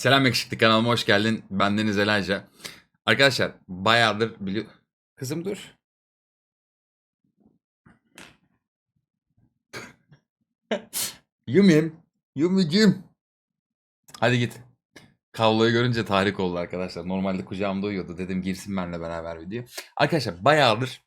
Selam yakışıklı kanalıma hoş geldin. Ben Deniz Elayca. Arkadaşlar bayağıdır biliyor... Kızım dur. Yumim. Yumicim. Hadi git. Kabloyu görünce tahrik oldu arkadaşlar. Normalde kucağımda uyuyordu. Dedim girsin benimle beraber video. Arkadaşlar bayağıdır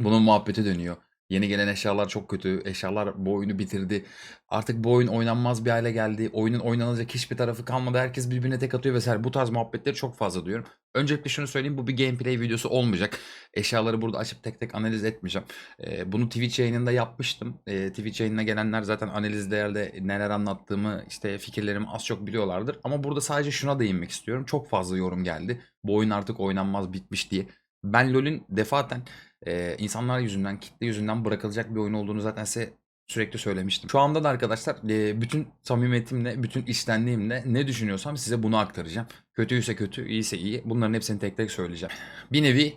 bunun muhabbeti dönüyor. Yeni gelen eşyalar çok kötü. Eşyalar bu oyunu bitirdi. Artık bu oyun oynanmaz bir hale geldi. Oyunun oynanacak hiçbir tarafı kalmadı. Herkes birbirine tek atıyor vesaire. Bu tarz muhabbetleri çok fazla duyuyorum. Öncelikle şunu söyleyeyim. Bu bir gameplay videosu olmayacak. Eşyaları burada açıp tek tek analiz etmeyeceğim. Ee, bunu Twitch yayınında yapmıştım. Ee, Twitch yayınına gelenler zaten analiz değerde neler anlattığımı, işte fikirlerimi az çok biliyorlardır. Ama burada sadece şuna değinmek istiyorum. Çok fazla yorum geldi. Bu oyun artık oynanmaz bitmiş diye. Ben LoL'ün defaten e, insanlar yüzünden, kitle yüzünden bırakılacak bir oyun olduğunu zaten size sürekli söylemiştim. Şu anda da arkadaşlar e, bütün samimiyetimle, bütün içtenliğimle ne düşünüyorsam size bunu aktaracağım. Kötüyse kötü, iyiyse iyi. Bunların hepsini tek tek söyleyeceğim. Bir nevi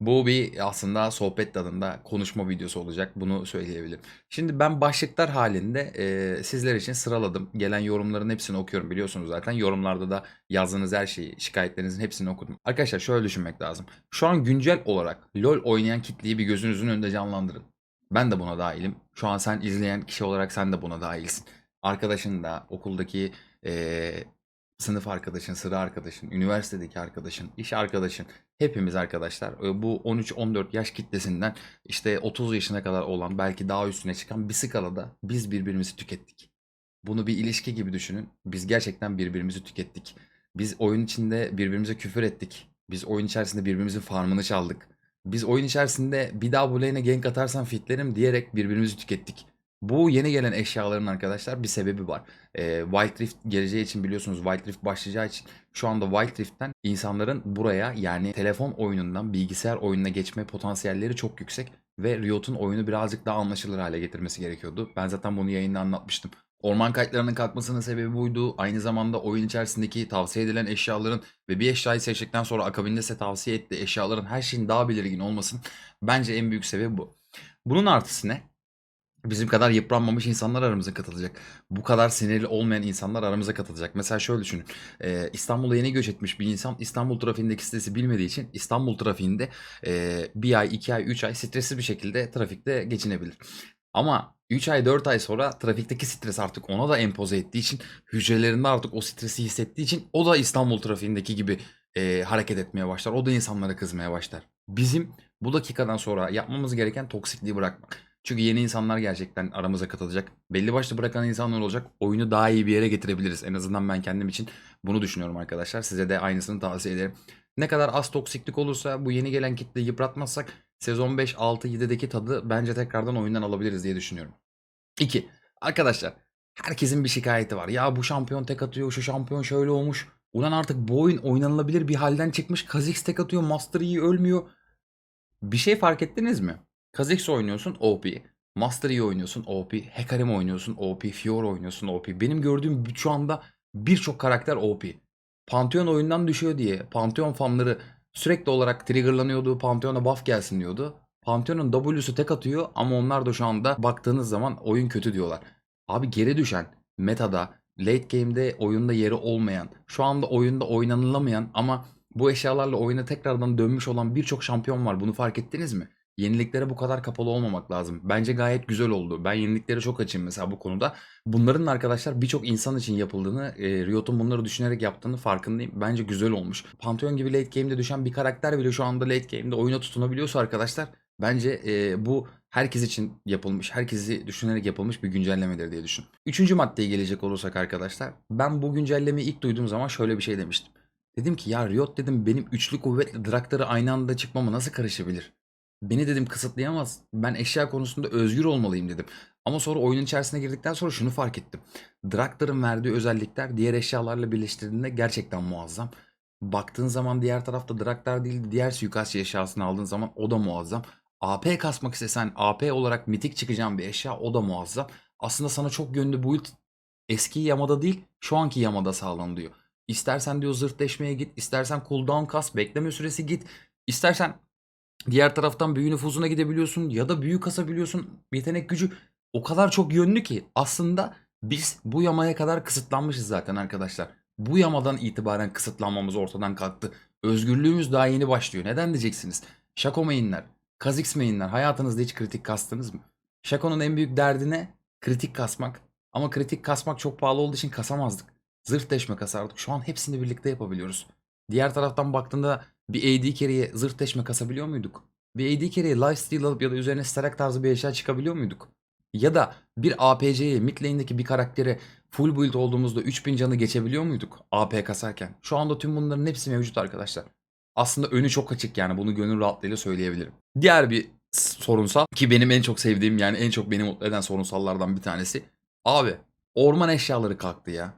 bu bir aslında sohbet tadında konuşma videosu olacak. Bunu söyleyebilirim. Şimdi ben başlıklar halinde e, sizler için sıraladım. Gelen yorumların hepsini okuyorum biliyorsunuz zaten. Yorumlarda da yazdığınız her şeyi, şikayetlerinizin hepsini okudum. Arkadaşlar şöyle düşünmek lazım. Şu an güncel olarak LoL oynayan kitleyi bir gözünüzün önünde canlandırın. Ben de buna dahilim. Şu an sen izleyen kişi olarak sen de buna dahilsin. Arkadaşın da okuldaki e, sınıf arkadaşın, sıra arkadaşın, üniversitedeki arkadaşın, iş arkadaşın, hepimiz arkadaşlar e, bu 13-14 yaş kitlesinden işte 30 yaşına kadar olan belki daha üstüne çıkan bir skalada biz birbirimizi tükettik. Bunu bir ilişki gibi düşünün. Biz gerçekten birbirimizi tükettik. Biz oyun içinde birbirimize küfür ettik. Biz oyun içerisinde birbirimizin farmını çaldık. Biz oyun içerisinde bir daha bu lane'e gank atarsan fitlerim diyerek birbirimizi tükettik. Bu yeni gelen eşyaların arkadaşlar bir sebebi var. Ee, Wild Rift geleceği için biliyorsunuz Wild Rift başlayacağı için şu anda Wild Rift'ten insanların buraya yani telefon oyunundan bilgisayar oyununa geçme potansiyelleri çok yüksek ve Riot'un oyunu birazcık daha anlaşılır hale getirmesi gerekiyordu. Ben zaten bunu yayında anlatmıştım. Orman kayıtlarının kalkmasının sebebi buydu. Aynı zamanda oyun içerisindeki tavsiye edilen eşyaların ve bir eşyayı seçtikten sonra akabinde size tavsiye ettiği eşyaların her şeyin daha belirgin olmasının bence en büyük sebebi bu. Bunun artısı ne? Bizim kadar yıpranmamış insanlar aramıza katılacak. Bu kadar sinirli olmayan insanlar aramıza katılacak. Mesela şöyle düşünün. Ee, İstanbul'a yeni göç etmiş bir insan İstanbul trafiğindeki stresi bilmediği için İstanbul trafiğinde e, bir ay, iki ay, üç ay stresli bir şekilde trafikte geçinebilir. Ama 3 ay 4 ay sonra trafikteki stres artık ona da empoze ettiği için hücrelerinde artık o stresi hissettiği için o da İstanbul trafiğindeki gibi e, hareket etmeye başlar. O da insanlara kızmaya başlar. Bizim bu dakikadan sonra yapmamız gereken toksikliği bırakmak. Çünkü yeni insanlar gerçekten aramıza katılacak. Belli başlı bırakan insanlar olacak. Oyunu daha iyi bir yere getirebiliriz. En azından ben kendim için bunu düşünüyorum arkadaşlar. Size de aynısını tavsiye ederim. Ne kadar az toksiklik olursa bu yeni gelen kitleyi yıpratmazsak sezon 5, 6, 7'deki tadı bence tekrardan oyundan alabiliriz diye düşünüyorum. 2. Arkadaşlar herkesin bir şikayeti var. Ya bu şampiyon tek atıyor, şu şampiyon şöyle olmuş. Ulan artık bu oyun oynanılabilir bir halden çıkmış. Kha'Zix tek atıyor, Master Yi ölmüyor. Bir şey fark ettiniz mi? Kha'Zix oynuyorsun OP. Master oynuyorsun OP. Hecarim oynuyorsun OP. Fiora oynuyorsun OP. Benim gördüğüm şu anda birçok karakter OP. Pantheon oyundan düşüyor diye Pantheon fanları sürekli olarak triggerlanıyordu. Pantheon'a buff gelsin diyordu. Pantheon'un W'su tek atıyor ama onlar da şu anda baktığınız zaman oyun kötü diyorlar. Abi geri düşen metada late game'de oyunda yeri olmayan, şu anda oyunda oynanılamayan ama bu eşyalarla oyuna tekrardan dönmüş olan birçok şampiyon var. Bunu fark ettiniz mi? Yeniliklere bu kadar kapalı olmamak lazım. Bence gayet güzel oldu. Ben yeniliklere çok açayım mesela bu konuda. Bunların arkadaşlar birçok insan için yapıldığını, e, Riot'un bunları düşünerek yaptığını farkındayım. Bence güzel olmuş. Pantheon gibi late game'de düşen bir karakter bile şu anda late game'de oyuna tutunabiliyorsa arkadaşlar bence e, bu herkes için yapılmış, herkesi düşünerek yapılmış bir güncellemedir diye düşün. Üçüncü maddeye gelecek olursak arkadaşlar, ben bu güncellemeyi ilk duyduğum zaman şöyle bir şey demiştim. Dedim ki ya Riot dedim benim üçlü kuvvetli Draktar'ı aynı anda çıkmama nasıl karışabilir? Beni dedim kısıtlayamaz. Ben eşya konusunda özgür olmalıyım dedim. Ama sonra oyunun içerisine girdikten sonra şunu fark ettim. Draktar'ın verdiği özellikler diğer eşyalarla birleştirdiğinde gerçekten muazzam. Baktığın zaman diğer tarafta Draktar değil diğer suikastçı eşyasını aldığın zaman o da muazzam. AP kasmak istesen AP olarak mitik çıkacağın bir eşya o da muazzam. Aslında sana çok yönlü build eski Yamada değil şu anki Yamada sağlanıyor. İstersen diyor zırhleşmeye git, istersen cooldown kas, bekleme süresi git, istersen diğer taraftan büyü nüfuzuna gidebiliyorsun ya da büyü kasabiliyorsun. Yetenek gücü o kadar çok yönlü ki aslında biz bu yamaya kadar kısıtlanmışız zaten arkadaşlar. Bu yamadan itibaren kısıtlanmamız ortadan kalktı. Özgürlüğümüz daha yeni başlıyor. Neden diyeceksiniz? Şako mainler, Kazix mainler hayatınızda hiç kritik kastınız mı? Şako'nun en büyük derdi ne? Kritik kasmak. Ama kritik kasmak çok pahalı olduğu için kasamazdık. Zırh deşme kasardık. Şu an hepsini birlikte yapabiliyoruz. Diğer taraftan baktığında bir AD carry'e zırh deşme kasabiliyor muyduk? Bir AD carry'e lifesteal alıp ya da üzerine starak tarzı bir eşya çıkabiliyor muyduk? Ya da bir APC'ye mid lane'deki bir karaktere full build olduğumuzda 3000 canı geçebiliyor muyduk AP kasarken? Şu anda tüm bunların hepsi mevcut arkadaşlar. Aslında önü çok açık yani bunu gönül rahatlığıyla söyleyebilirim. Diğer bir sorunsal ki benim en çok sevdiğim yani en çok beni mutlu eden sorunsallardan bir tanesi. Abi orman eşyaları kalktı ya.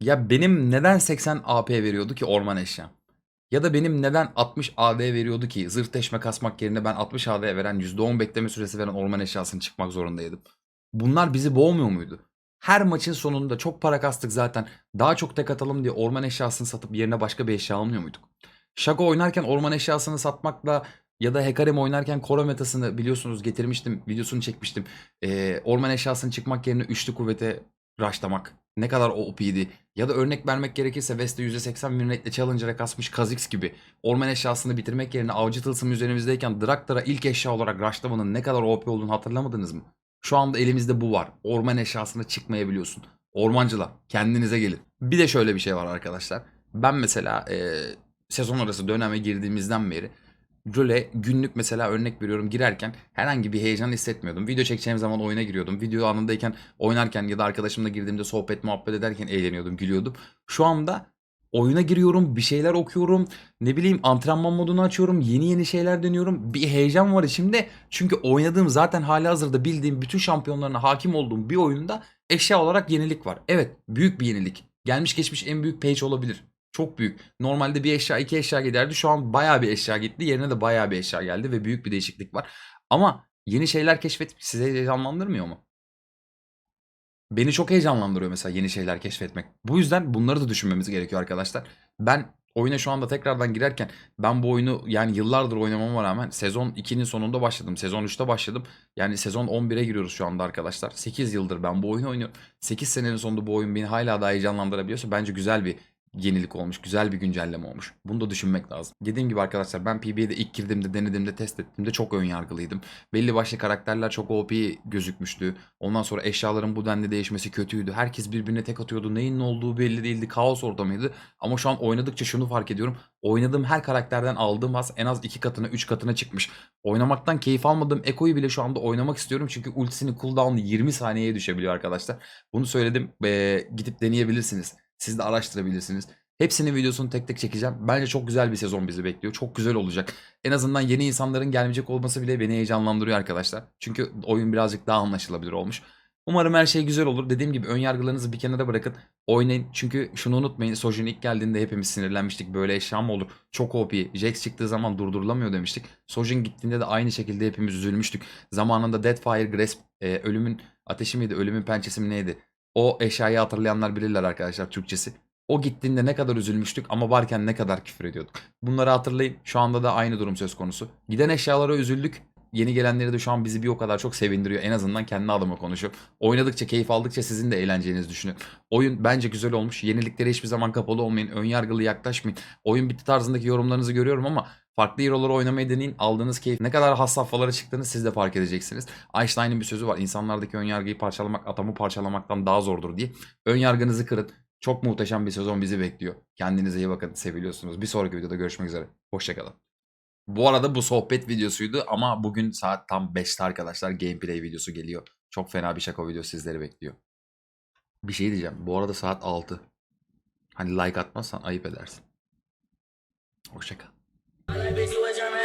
Ya benim neden 80 AP veriyordu ki orman eşyam? Ya da benim neden 60 AD veriyordu ki zırh teşme kasmak yerine ben 60 AD veren %10 bekleme süresi veren orman eşyasını çıkmak zorundaydım. Bunlar bizi boğmuyor muydu? Her maçın sonunda çok para kastık zaten. Daha çok tek atalım diye orman eşyasını satıp yerine başka bir eşya almıyor muyduk? Shaco oynarken orman eşyasını satmakla ya da Hecarim oynarken Koro metasını biliyorsunuz getirmiştim. Videosunu çekmiştim. Ee, orman eşyasını çıkmak yerine üçlü kuvvete rushlamak. Ne kadar OP'ydi. Ya da örnek vermek gerekirse Veste %80 win rate'le Challenger'a kasmış Kha'Zix gibi. Orman eşyasını bitirmek yerine avcı tılsım üzerimizdeyken Draktar'a ilk eşya olarak rushlamanın ne kadar OP olduğunu hatırlamadınız mı? Şu anda elimizde bu var. Orman eşyasına çıkmayabiliyorsun. Ormancılar kendinize gelin. Bir de şöyle bir şey var arkadaşlar. Ben mesela eee, sezon arası döneme girdiğimizden beri Role günlük mesela örnek veriyorum girerken herhangi bir heyecan hissetmiyordum. Video çekeceğim zaman oyuna giriyordum. Video anındayken oynarken ya da arkadaşımla girdiğimde sohbet muhabbet ederken eğleniyordum, gülüyordum. Şu anda oyuna giriyorum, bir şeyler okuyorum, ne bileyim antrenman modunu açıyorum, yeni yeni şeyler deniyorum. Bir heyecan var içimde. Çünkü oynadığım zaten hali hazırda bildiğim bütün şampiyonlarına hakim olduğum bir oyunda eşya olarak yenilik var. Evet, büyük bir yenilik. Gelmiş geçmiş en büyük page olabilir. Çok büyük. Normalde bir eşya iki eşya giderdi. Şu an bayağı bir eşya gitti. Yerine de bayağı bir eşya geldi ve büyük bir değişiklik var. Ama yeni şeyler keşfetmek sizi heyecanlandırmıyor mu? Beni çok heyecanlandırıyor mesela yeni şeyler keşfetmek. Bu yüzden bunları da düşünmemiz gerekiyor arkadaşlar. Ben oyuna şu anda tekrardan girerken ben bu oyunu yani yıllardır oynamama rağmen sezon 2'nin sonunda başladım. Sezon 3'te başladım. Yani sezon 11'e giriyoruz şu anda arkadaşlar. 8 yıldır ben bu oyunu oynuyorum. 8 senenin sonunda bu oyun beni hala daha heyecanlandırabiliyorsa bence güzel bir yenilik olmuş. Güzel bir güncelleme olmuş. Bunu da düşünmek lazım. Dediğim gibi arkadaşlar ben PB'de ilk girdiğimde denediğimde test ettiğimde çok ön yargılıydım. Belli başlı karakterler çok OP gözükmüştü. Ondan sonra eşyaların bu denli değişmesi kötüydü. Herkes birbirine tek atıyordu. Neyin ne olduğu belli değildi. Kaos ortamıydı. Ama şu an oynadıkça şunu fark ediyorum. Oynadığım her karakterden aldığım haz en az iki katına üç katına çıkmış. Oynamaktan keyif almadığım Eko'yu bile şu anda oynamak istiyorum. Çünkü ultisinin cooldown'u 20 saniyeye düşebiliyor arkadaşlar. Bunu söyledim. Ee, gidip deneyebilirsiniz. Siz de araştırabilirsiniz. Hepsinin videosunu tek tek çekeceğim. Bence çok güzel bir sezon bizi bekliyor. Çok güzel olacak. En azından yeni insanların gelmeyecek olması bile beni heyecanlandırıyor arkadaşlar. Çünkü oyun birazcık daha anlaşılabilir olmuş. Umarım her şey güzel olur. Dediğim gibi ön yargılarınızı bir kenara bırakın. Oynayın. Çünkü şunu unutmayın. Sojin ilk geldiğinde hepimiz sinirlenmiştik. Böyle eşya mı olur? Çok OP. Jax çıktığı zaman durdurulamıyor demiştik. Sojin gittiğinde de aynı şekilde hepimiz üzülmüştük. Zamanında Deadfire Grasp e, ölümün ateşi miydi? Ölümün pençesi mi neydi? O eşyayı hatırlayanlar bilirler arkadaşlar Türkçesi. O gittiğinde ne kadar üzülmüştük ama varken ne kadar küfür ediyorduk. Bunları hatırlayın. Şu anda da aynı durum söz konusu. Giden eşyalara üzüldük. Yeni gelenleri de şu an bizi bir o kadar çok sevindiriyor. En azından kendi adıma konuşup. Oynadıkça, keyif aldıkça sizin de eğleneceğinizi düşünüyorum. Oyun bence güzel olmuş. Yeniliklere hiçbir zaman kapalı olmayın. Önyargılı yaklaşmayın. Oyun bitti tarzındaki yorumlarınızı görüyorum ama farklı hero'ları oynamayı deneyin. Aldığınız keyif ne kadar has safhalara çıktığını siz de fark edeceksiniz. Einstein'ın bir sözü var. İnsanlardaki önyargıyı parçalamak atomu parçalamaktan daha zordur diye. Önyargınızı kırın. Çok muhteşem bir sezon bizi bekliyor. Kendinize iyi bakın. Seviliyorsunuz. Bir sonraki videoda görüşmek üzere. Hoşçakalın. Bu arada bu sohbet videosuydu ama bugün saat tam 5'te arkadaşlar gameplay videosu geliyor. Çok fena bir şaka videosu sizleri bekliyor. Bir şey diyeceğim. Bu arada saat 6. Hani like atmazsan ayıp edersin. Hoşçakal. I bet you a German.